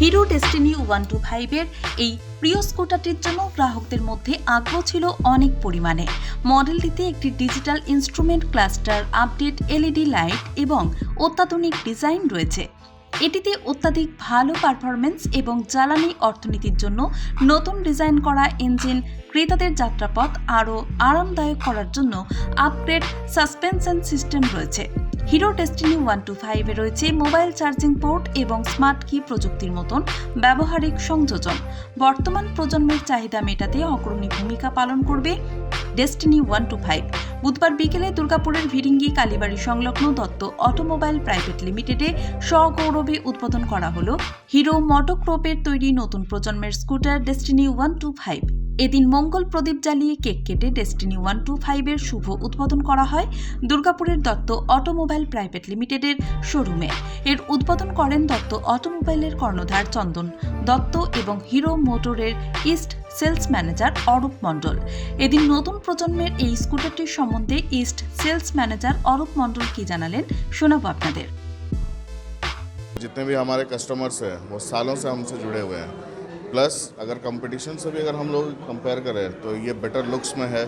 Hero destiny one two ফাইভের এই প্রিয় স্কুটারটির জন্য গ্রাহকদের মধ্যে আগ্রহ ছিল অনেক পরিমাণে। মডেলটিতে একটি digital instrument, cluster, update, LED light এবং অত্যাধুনিক ডিজাইন রয়েছে। এটিতে অত্যাধিক ভালো পারফরমেন্স এবং জ্বালানি অর্থনীতির জন্য নতুন ডিজাইন করা ইঞ্জিন ক্রেতাদের যাত্রাপথ আরও আরামদায়ক করার জন্য আপগ্রেড সাসপেনশন সিস্টেম রয়েছে। হিরো ডেস্টিনি ওয়ান টু ফাইভে রয়েছে মোবাইল চার্জিং পোর্ট এবং স্মার্ট কি প্রযুক্তির মতন ব্যবহারিক সংযোজন। বর্তমান প্রজন্মের চাহিদা মেটাতে অগ্রণী ভূমিকা পালন করবে ডেস্টিনি ওয়ান টু ফাইভ বুধবার বিকেলে দুর্গাপুরের ভিরিঙ্গি কালীবাড়ি সংলগ্ন দত্ত অটোমোবাইল প্রাইভেট লিমিটেডে সগৌরবে উদ্বোধন করা হল হিরো মটোক্রোপের তৈরি নতুন প্রজন্মের scooter Destiny one two five এদিন মঙ্গল প্রদীপ জ্বালিয়ে কেক কেটে ডেস্টিনি ওয়ান টু ফাইভের শুভ উদ্বোধন করা হয় দুর্গাপুরের দত্ত অটোমোবাইল প্রাইভেট লিমিটেডের শোরুমে এর উদ্বোধন করেন দত্ত অটোমোবাইলের কর্ণধার চন্দন দত্ত এবং হিরো মোটরের east sales manager Arup Mondal এদিন নতুন প্রজন্মের এই স্কুটারটির সম্বন্ধে east sales manager Arup Mondal কি জানালেন শোনাব আপনাদের जितने भी हमारे कस्टमर्स हैं वो सालों से हमसे जुड़े हुए हैं प्लस अगर कंपटीशन से भी अगर हम लोग कंपेयर करें तो ये बेटर लुक्स में है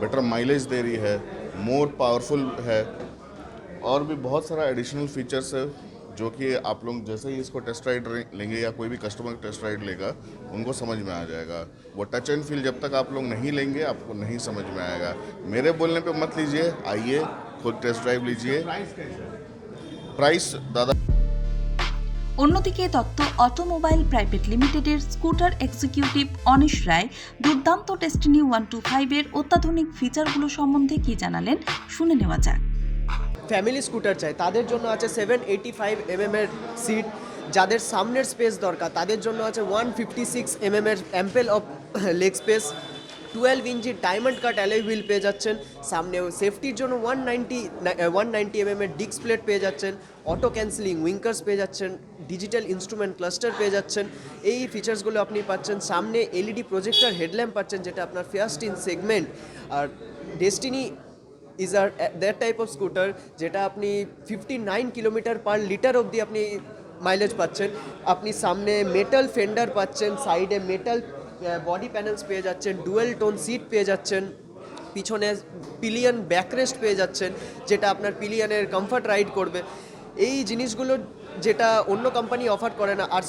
बेटर माइलेज दे रही है मोर पावरफुल है, और भी बहुत सारा एडिशनल फीचर्स है, जो कि आप लोग जैसे ही इसको टेस्ट राइड लेंगे या कोई भी कस्टमर टेस्ट राइड लेगा, उनको समझ में आ जाएगा। वो टच एंड फील जब तक आप लोग नहीं लेंगे, आपको नहीं समझ में आएगा। मेरे बोलने पे मत लीजिए, आइए, खुद टेस्ट ड्राइव लीजिए। प्राइस दादा অন্যদিকে দত্ত অটোমোবাইল প্রাইভেট লিমিটেডের স্কুটার এক্সিকিউটিভ অনিশ রায় দুর্দান্ত ডেস্টিনি ওয়ান টু ফাইভের অত্যাধুনিক ফিচারগুলো সম্বন্ধে কি জানালেন, শুনে নেওয়া যাক। ফ্যামিলি স্কুটার চাই, তাদের জন্য আছে সেভেন এইটি ফাইভ এমএম এর সিট যাদের সামনের স্পেস দরকার, তাদের জন্য আছে ওয়ান ফিফটি সিক্স এমএম এর ample of leg space twelve inch diamond cut alloy wheel পেয়ে যাচ্ছেন। সামনে সেফটির জন্য one ninety one ninety MM এর ডিস্ক প্লেট পেয়ে যাচ্ছেন। অটো ক্যান্সেলিং উইঙ্কার্স পেয়ে যাচ্ছেন। ডিজিটাল ইনস্ট্রুমেন্ট ক্লাস্টার পেয়ে যাচ্ছেন। এই ফিচার্সগুলো আপনি পাচ্ছেন। সামনে এলইডি প্রজেক্টার হেডল্যাম্প পাচ্ছেন, যেটা আপনার ফার্স্ট ইন সেগমেন্ট আর ডেস্টিনি ইজ আর দ্যাট টাইপ অফ স্কুটার যেটা আপনি fifty nine kilometre per litre অবধি আপনি মাইলেজ পাচ্ছেন। আপনি সামনে মেটাল ফেন্ডার পাচ্ছেন সাইডে মেটাল বডি প্যানেলস পেয়ে যাচ্ছেন ডুয়েল টোন সিট পেয়ে যাচ্ছেন পিছনে পিলিয়ন ব্যাকরেস্ট পেয়ে যাচ্ছেন যেটা আপনার পিলিয়নের কমফর্ট রাইড করবে। এই জিনিসগুলো যেটা অন্য কোম্পানি অফার করে না আর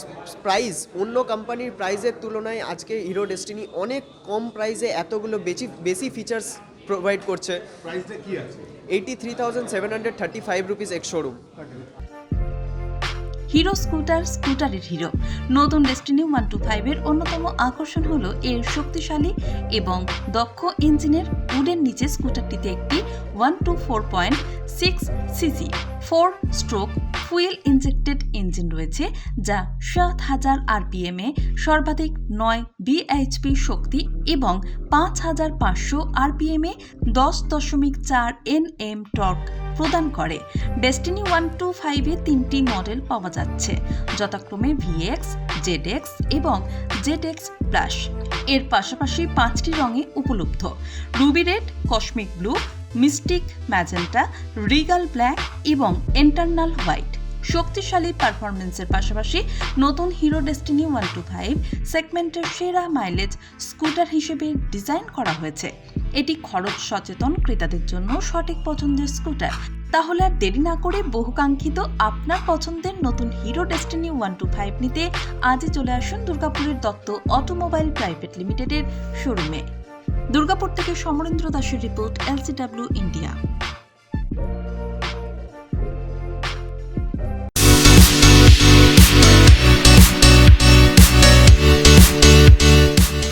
প্রাইস অন্য কোম্পানির প্রাইসের তুলনায় আজকে হিরো ডেস্টিনি অনেক কম প্রাইসে এতগুলো বেশি বেশি ফিচার্স প্রোভাইড করছে। প্রাইসটা কি আছে? Eighty three thousand seven hundred thirty five rupees ex showroom Hero scooter, স্কুটারের Hero. নতুন ডেস্টিনি ওয়ান টু ফাইভের অন্যতম আকর্ষণ হলো এর শক্তিশালী এবং দক্ষ ইঞ্জিনের উডের নিচে স্কুটারটিতে একটি one two four point six cc four stroke fuel injected engine রয়েছে, যা সাত হাজার আরপিএমে সর্বাধিক নয় বিএইচপি শক্তি এবং পাঁচ হাজার পাঁচশো আরপিএমে দশ দশমিক চার এন এম টর্ক প্রদান করে। ডেস্টিনি ওয়ান টু ফাইভে তিনটি মডেল পাওয়া যাচ্ছে, যথাক্রমে ভিএক্স জেডএক্স এবং জেডএক্স প্লাস এর পাশাপাশি পাঁচটি রঙে উপলব্ধ। Ruby red cosmic blue mystic magenta regal black এবং এন্টারনাল হোয়াইট শক্তিশালী পারফরমেন্সের পাশাপাশি নতুন Hero Destiny one two five সেগমেন্টের সেরা মাইলেজ স্কুটার হিসেবে ডিজাইন করা হয়েছে। এটি খরচ সচেতন ক্রেতাদের জন্য সঠিক পছন্দের স্কুটার তাহলে আর দেরি না করে বহুকাঙ্ক্ষিত আপনার পছন্দের নতুন Hero Destiny one two five নিতে আজই চলে আসুন দুর্গাপুরের দত্ত অটোমোবাইল প্রাইভেট লিমিটেডের শোরুমে। দুর্গাপুর থেকে সমরেন্দ্র দাসের report LCW India.